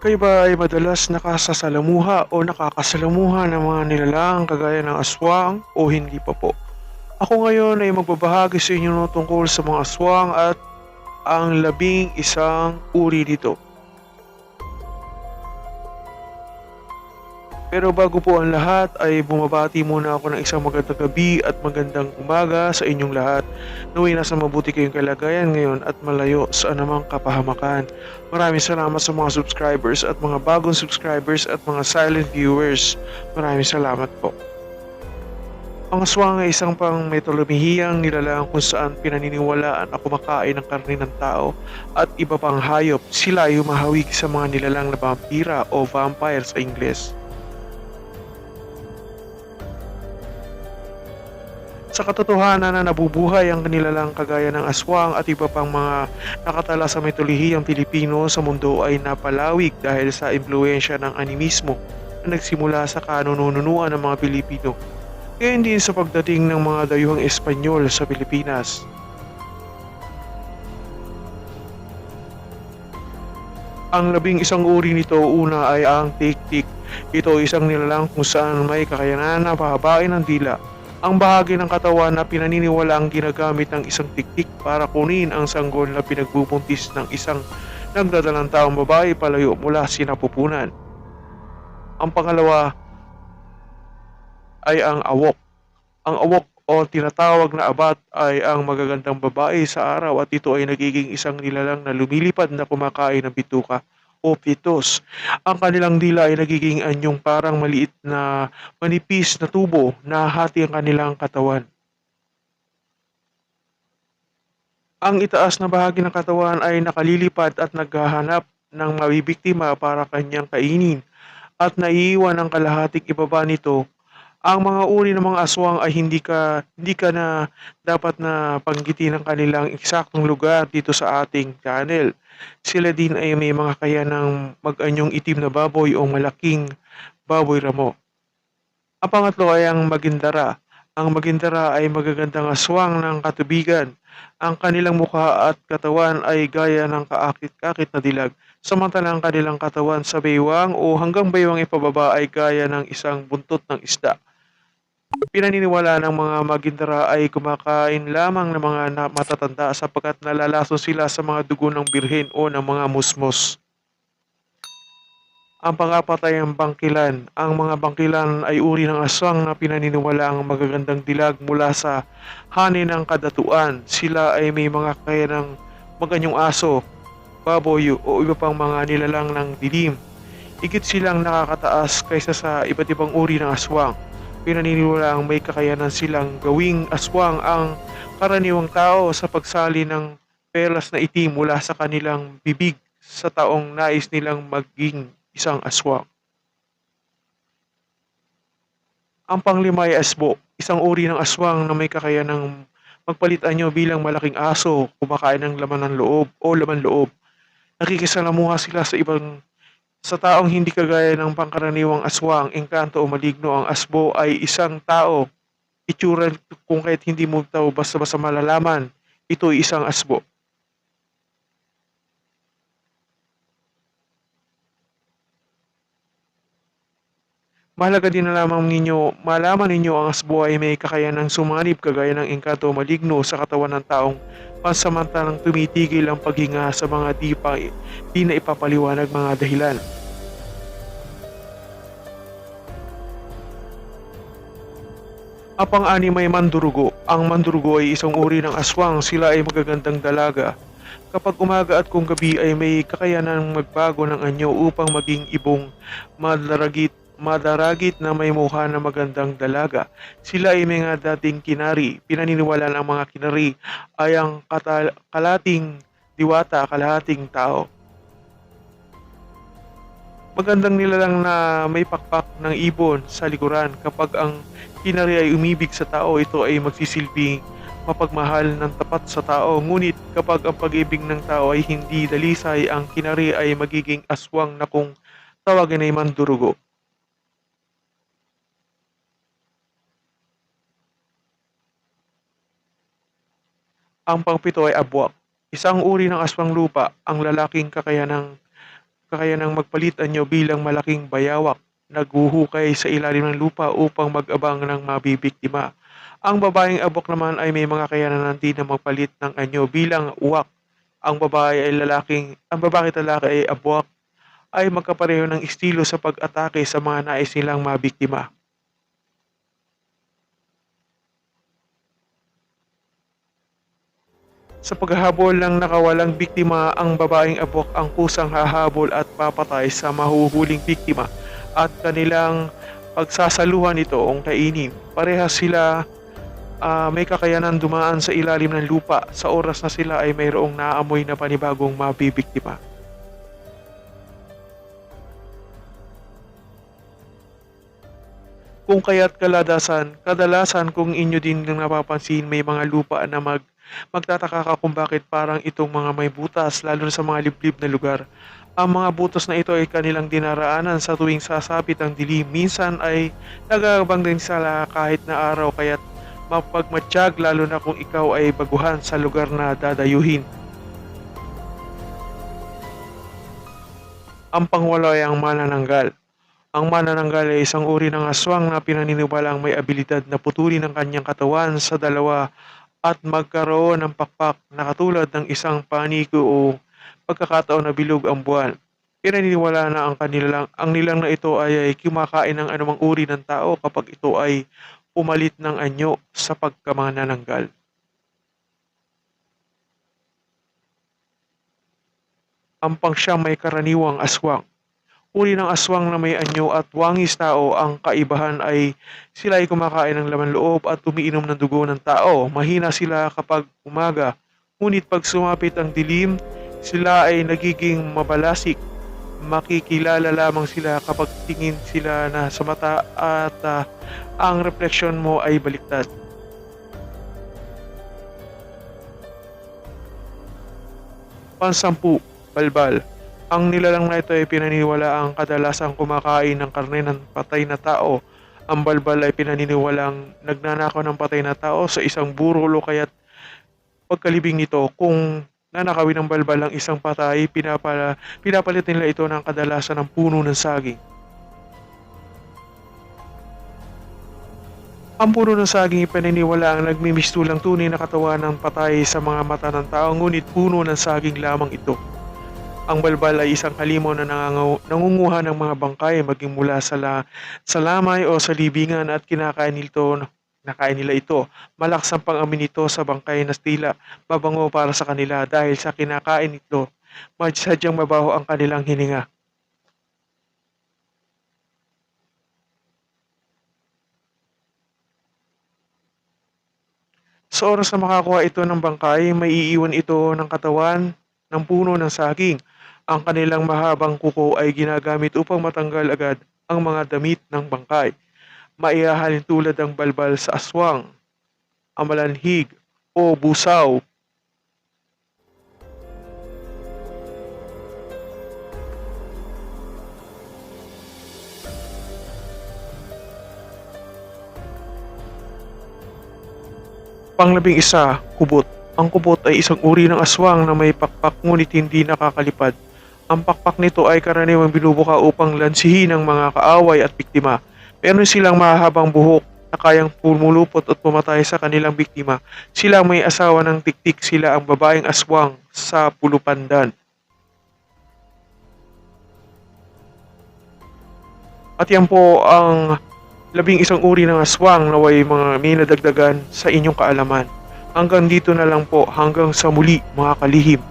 Kayo ba ay madalas nakasasalamuha o nakakasalamuha ng mga nilalang kagaya ng aswang o hindi pa po? Ako ngayon ay magbabahagi sa inyo tungkol sa mga aswang at ang labing isang uri nito. Pero bago po ang lahat ay bumabati muna ako ng isang magandang gabi at magandang umaga sa inyong lahat. Naway nasa mabuti kayong kalagayan ngayon at malayo sa anumang kapahamakan. Maraming salamat sa mga subscribers at mga bagong subscribers at mga silent viewers. Maraming salamat po. Ang aswang ay isang pang metolomihiyang nilalang kung saan pinaniniwalaan na kumakain ng karne ng tao at iba pang hayop. Sila ay humahawig sa mga nilalang na vampira o vampire sa Ingles. Sa katotohanan na nabubuhay ang kanilalang kagaya ng aswang at iba pang mga nakatala sa mitolihiyang Pilipino sa mundo ay napalawig dahil sa impluensya ng animismo na nagsimula sa kanununuan ng mga Pilipino. Gayon din sa pagdating ng mga dayuhang Espanyol sa Pilipinas. Ang labing isang uri nito una ay ang tik-tik. Ito ay isang nilalang kung saan may kakayanan na pahabain ng dila ang bahagi ng katawan na pinaniniwala ang ginagamit ng isang tiktik para kunin ang sanggol na pinagbubuntis ng isang nagdadalang taong babae palayo mula sinapupunan. Ang pangalawa ay ang awok. Ang awok o tinatawag na abat ay ang magagandang babae sa araw at ito ay nagiging isang nilalang na lumilipad na kumakain ng bituka o fetus. Ang kanilang dila ay nagiging anyong parang maliit na manipis na tubo na hati ang kanilang katawan. Ang itaas na bahagi ng katawan ay nakalilipad at naghahanap ng mabibiktima para kanyang kainin at naiiwan ang kalahating ibaba nito ang mga uri ng mga aswang ay hindi ka hindi ka na dapat na panggitin ng kanilang eksaktong lugar dito sa ating channel. Sila din ay may mga kaya ng mag-anyong itim na baboy o malaking baboy ramo. Ang pangatlo ay ang magindara. Ang magindara ay magagandang aswang ng katubigan. Ang kanilang mukha at katawan ay gaya ng kaakit-akit na dilag, samantalang kanilang katawan sa baywang o hanggang baywang ipababa ay gaya ng isang buntot ng isda. Pinaniniwala ng mga Magindara ay kumakain lamang ng mga matatanda sapagkat nalalason sila sa mga dugo ng birhen o ng mga musmos. Ang pangapat ay ang bangkilan. Ang mga bangkilan ay uri ng aswang na pinaniniwala ang magagandang dilag mula sa hanin ng kadatuan. Sila ay may mga kaya ng maganyong aso, baboy o iba pang mga nilalang ng dilim. Igit silang nakakataas kaysa sa iba't ibang uri ng aswang pinaniniwalaang may kakayanan silang gawing aswang ang karaniwang tao sa pagsali ng perlas na itim mula sa kanilang bibig sa taong nais nilang maging isang aswang. Ang panglima ay asbo, isang uri ng aswang na may kakayanang magpalit anyo bilang malaking aso, kumakain ng laman ng loob o laman loob. Nakikisalamuha sila sa ibang sa taong hindi kagaya ng pangkaraniwang aswang, engkanto o maligno, ang asbo ay isang tao. Itsura kung kahit hindi mo tao basta-basta malalaman, ito ay isang asbo. Mahalaga din na lamang ninyo, malaman ninyo ang asbo ay may kakayanang sumanib kagaya ng engkanto o maligno sa katawan ng taong pansamantalang tumitigil ang paghinga sa mga di, pa, di na ipapaliwanag mga dahilan. Ang pang-anim ay mandurugo. Ang mandurugo ay isang uri ng aswang. Sila ay magagandang dalaga. Kapag umaga at kung gabi ay may kakayanang magbago ng anyo upang maging ibong madaragit madaragit na may mukha na magandang dalaga. Sila ay mga dating kinari. Pinaniniwala ng mga kinari ay ang katal- kalating diwata, kalahating tao. Magandang nila lang na may pakpak ng ibon sa likuran. Kapag ang kinari ay umibig sa tao, ito ay magsisilbing mapagmahal ng tapat sa tao. Ngunit kapag ang pag-ibig ng tao ay hindi dalisay, ang kinari ay magiging aswang na kung tawagin ay mandurugo. Ang pangpito ay abwak. Isang uri ng aswang lupa, ang lalaking kakayanang kakayanang magpalit anyo bilang malaking bayawak, naghuhukay sa ilalim ng lupa upang mag-abang ng mabibiktima. Ang babaeng abok naman ay may mga kayanan din na magpalit ng anyo bilang uwak. Ang babae ay lalaking, ang babae at lalaki ay abwak ay magkapareho ng estilo sa pag-atake sa mga nais nilang mabiktima. Sa paghahabol ng nakawalang biktima, ang babaeng abok ang kusang hahabol at papatay sa mahuhuling biktima at kanilang pagsasaluhan ito ang kainin. Parehas sila ah, may kakayanan dumaan sa ilalim ng lupa sa oras na sila ay mayroong naamoy na panibagong mabibiktima. Kung kaya't kaladasan, kadalasan kung inyo din nang napapansin may mga lupa na mag magtataka ka kung bakit parang itong mga may butas lalo na sa mga liblib na lugar. Ang mga butas na ito ay kanilang dinaraanan sa tuwing sasapit ang dilim. Minsan ay nagagabang din sila kahit na araw kaya't mapagmatsyag lalo na kung ikaw ay baguhan sa lugar na dadayuhin. Ang pangwalo ay ang manananggal. Ang manananggal ay isang uri ng aswang na pinaniniwalang may abilidad na putulin ang kanyang katawan sa dalawa at magkaroon ng pakpak na katulad ng isang paniko o pagkakataon na bilog ang buwan. Pinaniniwala na ang kanilang ang nilang na ito ay, ay kumakain ng anumang uri ng tao kapag ito ay pumalit ng anyo sa pagkamanananggal. Ang pangsyam may karaniwang aswang. Uri ng aswang na may anyo at wangis tao, ang kaibahan ay sila ay kumakain ng laman loob at umiinom ng dugo ng tao. Mahina sila kapag umaga, ngunit pag sumapit ang dilim, sila ay nagiging mabalasik. Makikilala lamang sila kapag tingin sila na sa mata at ah, ang refleksyon mo ay baliktad. Pansampu, balbal. Ang nilalang na ito ay pinaniniwala ang kadalasang kumakain ng karne ng patay na tao. Ang balbal ay pinaniniwalang nagnanakaw ng patay na tao sa isang burol o kaya't pagkalibing nito kung nanakawin ng balbal ang isang patay, pinapala, pinapalit nila ito ng kadalasan ng puno ng saging. Ang puno ng saging ipinaniniwala ang nagmimistulang tunay na katawan ng patay sa mga mata ng tao, ngunit puno ng saging lamang ito. Ang balbal ay isang halimaw na nangunguha ng mga bangkay maging mula sa, la, sa lamay o sa libingan at kinakain nito nakain nila ito. Malakas ang pang-amin nito sa bangkay na tila mabango para sa kanila dahil sa kinakain nito. Madsadyang mabaho ang kanilang hininga. Sa oras na makakuha ito ng bangkay, may iiwan ito ng katawan ng puno ng saging. Ang kanilang mahabang kuko ay ginagamit upang matanggal agad ang mga damit ng bangkay. Maihahalin tulad ang balbal sa aswang, amalanhig o busaw. Panglabing isa, kubot. Ang kubot ay isang uri ng aswang na may pakpak ngunit hindi nakakalipad. Ang pakpak nito ay karaniwang binubuka upang lansihin ang mga kaaway at biktima. Meron silang mahahabang buhok na kayang pumulupot at pumatay sa kanilang biktima. Sila may asawa ng tiktik sila ang babaeng aswang sa pulupandan. At yan po ang labing isang uri ng aswang na may mga minadagdagan sa inyong kaalaman. Hanggang dito na lang po, hanggang sa muli mga kalihim.